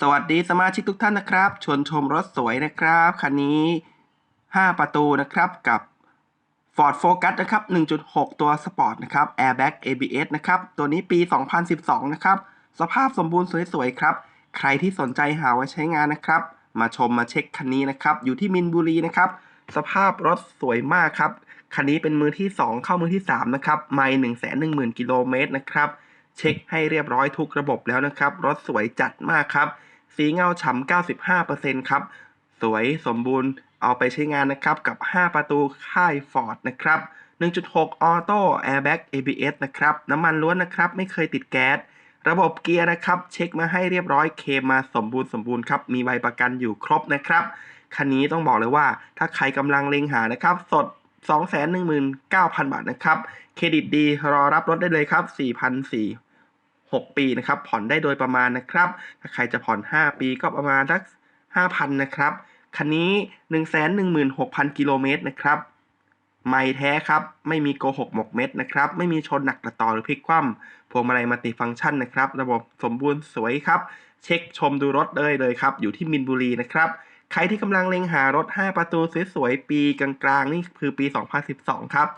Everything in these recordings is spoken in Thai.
สวัสดีสมาชิกทุกท่านนะครับ ชวนชมรถสวยนะครับ คันนี้ 5 ประตูนะครับกับ Ford Focus นะครับ 1.6 ตัวสปอร์ตนะครับ Airbag ABS นะครับ ตัวนี้ปี 2012 นะครับ สภาพสมบูรณ์สวยๆ ครับ ใครที่สนใจหาไว้ใช้งานนะครับ มาชมมาเช็คคันนี้นะครับ อยู่ที่มินบุรีนะครับ สภาพรถสวยมากครับ คันนี้เป็นมือที่ 2 เข้ามือที่ 3 นะครับ ไม่1 1 0 0 0 0 กิโลเมตรนะครับ เช็คให้เรียบร้อยทุกระบบแล้วนะครับ รถสวยจัดมากครับ สีเงาฉ่ำ95%ครับ สวยสมบูรณ์เอาไปใช้งานนะครับกับ 5 ประตูค่าย Ford นะครับ 1.6ออโต้ Airbag ABS นะครับ น้ำมันล้วนนะครับ ไม่เคยติดแก๊ส ระบบเกียร์นะครับ เช็คมาให้เรียบร้อย เคมมาสมบูรณ์สมบูรณ์ครับ มีใบประกันอยู่ครบนะครับ คันนี้ต้องบอกเลยว่า ถ้าใครกำลังเล็งหานะครับ สด 219,000 บาทนะครับ เครดิตดีรอรับรถได้เลยครับ4,400 6 ปีนะครับ ผ่อนได้โดยประมาณนะครับ ถ้าใครจะผ่อน 5 ปีก็ประมาณสัก5,000 นะครับ คันนี้ 116,000 กิโลเมตรนะครับ ไม่แท้ครับ ไม่มีโกหกหมกเม็ดนะครับ ไม่มีชนหนักกระต่อหรือพลิกคว่ำพวงมาลัยมัลติฟังก์ชันนะครับ ระบบสมบูรณ์สวยครับ เช็คชมดูรถเลยเลยครับ อยู่ที่มินบุรีนะครับใครที่กำลังเล็งหารถ 5 ประตูสวยๆ ปีกลางๆ นี่คือปี 2012 ครับ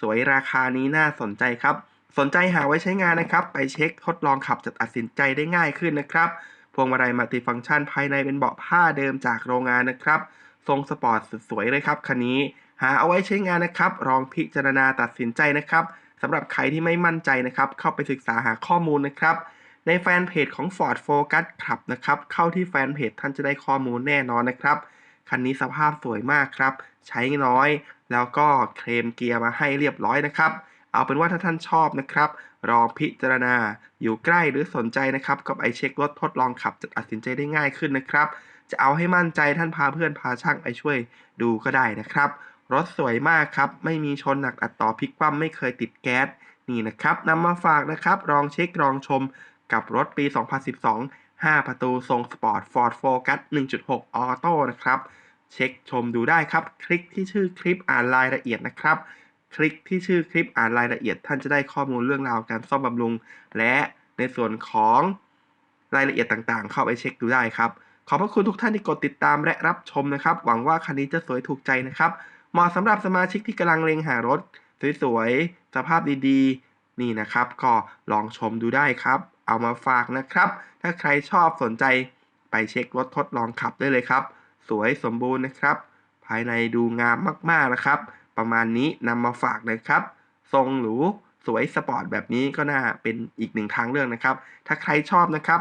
สวยราคานี้น่าสนใจครับ สนใจหาไว้ใช้งานนะครับ ไปเช็คทดลองขับจะตัดสินใจได้ง่ายขึ้นนะครับ พวงมาลัยมัลติฟังก์ชันภายในเป็นเบาะผ้าเดิมจากโรงงานนะครับ ทรงสปอร์ตสุดสวยเลยครับคันนี้ หาเอาไว้ใช้งานนะครับ ลองพิจารณาตัดสินใจนะครับสำหรับใครที่ไม่มั่นใจนะครับ เข้าไปศึกษาหาข้อมูลนะครับ ในแฟนเพจของ Ford Focus ขับนะครับ เข้าที่แฟนเพจท่านจะได้ข้อมูลแน่นอนนะครับคันนี้สภาพสวยมากครับ ใช้น้อย แล้วก็เคลมเกียร์มาให้เรียบร้อยนะครับ เอาเป็นว่าถ้าท่านชอบนะครับลองพิจารณาอยู่ใกล้หรือสนใจนะครับก็ไปเช็ครถทดลองขับจะตัดสินใจได้ง่ายขึ้นนะครับ จะเอาให้มั่นใจท่านพาเพื่อนพาช่างไปช่วยดูก็ได้นะครับ รถสวยมากครับ ไม่มีชนหนักอัดต่อพลิกคว่ำไม่เคยติดแก๊สนี่นะครับนำมาฝากนะครับลองเช็คลองชมกับรถปี 2012 5 ประตูทรงสปอร์ต Ford Focus 1.6ออโต้นะครับ เช็คชมดูได้ครับ คลิกที่ชื่อคลิปอ่านรายละเอียดนะครับ คลิกที่ชื่อคลิปอ่านรายละเอียด ท่านจะได้ข้อมูลเรื่องราวการซ่อมบำรุง และในส่วนของรายละเอียดต่างๆ เข้าไปเช็คดูได้ครับ ขอบพระคุณทุกท่านที่กดติดตามและรับชมนะครับ หวังว่าคันนี้จะสวยถูกใจนะครับ เหมาะสำหรับสมาชิกที่กำลังเล็งหารถ สวยๆ สภาพดีๆ นี่นะครับ ก็ลองชมดูได้ครับ เอามาฝากนะครับ ถ้าใครชอบสนใจไปเช็ครถทดลองขับได้เลยครับ สวยสมบูรณ์นะครับ ภายในดูงามมากๆนะครับ ประมาณนี้นำมาฝากนะครับ ทรงหรูสวยสปอร์ตแบบนี้ก็น่าเป็นอีกหนึ่งทางเลือกนะครับ ถ้าใครชอบนะครับ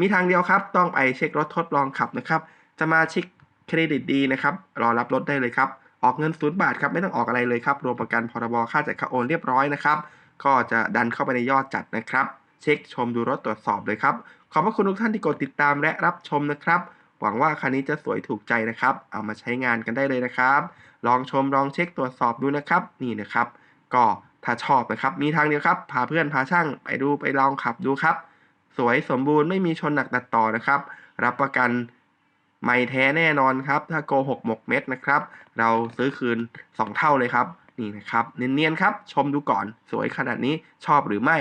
มีทางเดียวครับ ต้องไปเช็ครถทดลองขับนะครับ จะมาช็คเครดิตดีนะครับ รอรับรถได้เลยครับ ออกเงินศูนย์บาทครับ ไม่ต้องออกอะไรเลยครับ รวมประกันพรบค่าจัดค่าโอนเรียบร้อยนะครับ ก็จะดันเข้าไปในยอดจัดนะครับ เช็คชมดูรถตรวจสอบเลยครับ ขอบพระคุณทุกท่านที่กดติดตามและรับชมนะครับ หวังว่าคันนี้จะสวยถูกใจนะครับ เอามาใช้งานกันได้เลยนะครับ ลองชมลองเช็คตรวจสอบดูนะครับ นี่นะครับ ก็ถ้าชอบนะครับ มีทางเดียวครับ พาเพื่อนพาช่างไปดูไปลองขับดูครับ สวยสมบูรณ์ไม่มีชนหนักตัดต่อนะครับ รับประกันไม่แท้แน่นอนครับ ถ้าโกหกหมกเม็ดนะครับ เราซื้อคืน 2 เท่าเลยครับ นี่นะครับ เนียนๆครับ ชมดูก่อน สวยขนาดนี้ชอบหรือไม่